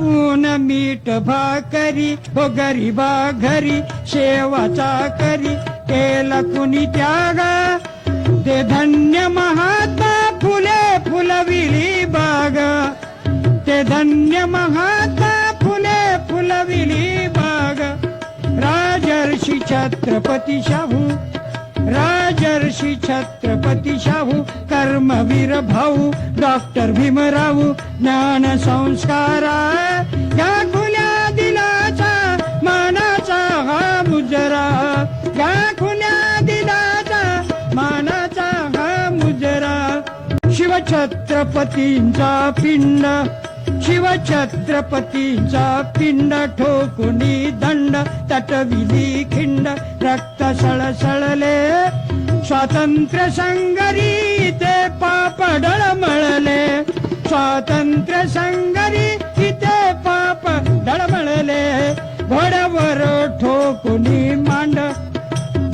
खाऊन मीठ भाकरी हो गरीबा घरी शेवाचा करी केला कुणी त्याग? ते धन्य महात्मा फुले फुलविली बाग. ते धन्य महात्मा फुले फुलविली बाग. राजर्षी छत्रपती शाहू राजर्षी छत्रपती शाहू कर्मवीर भाऊ डॉक्टर भीमराव ज्ञान संस्कारा शिवछत्रपतींचा पिंड शिवछत्रपतींचा पिंड ठोकुनी दंड तटविली खिंड रक्त सळसळले स्वातंत्र्य संगरी ते पापडळ मळले. स्वातंत्र्य संग ठोकुनी मांड.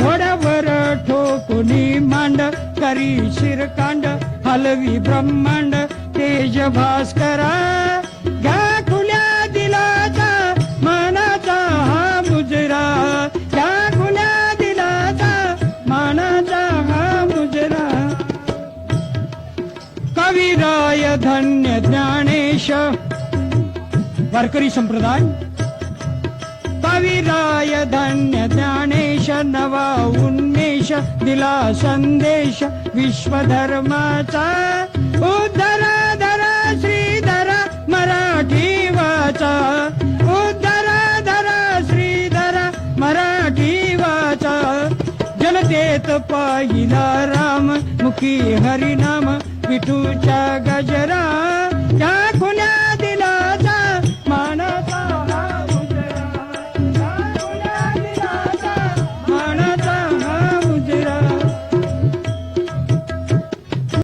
घोड्यावर ठोकुनी मांड. करी शिरकांड हलवी ब्रह्मांड. तेज भास्करा घ्या खुल्या दिलाचा मनाचा हा मुजरा. घ्या खुल्या दिलाचा मनाचा हा मुजरा. कविराय धन्य ज्ञानेश. वारकरी संप्रदाय. कविराय धन्य ज्ञानेश नवा उन्मेष दिला संदेश विश्वधर्माचा उद्धर धर श्रीधर मराठी वाचा. उद्धर धर श्रीधर मराठी वाचा. जनतेत पाहिला राम मुखी हरिनाम विठूच्या गजरा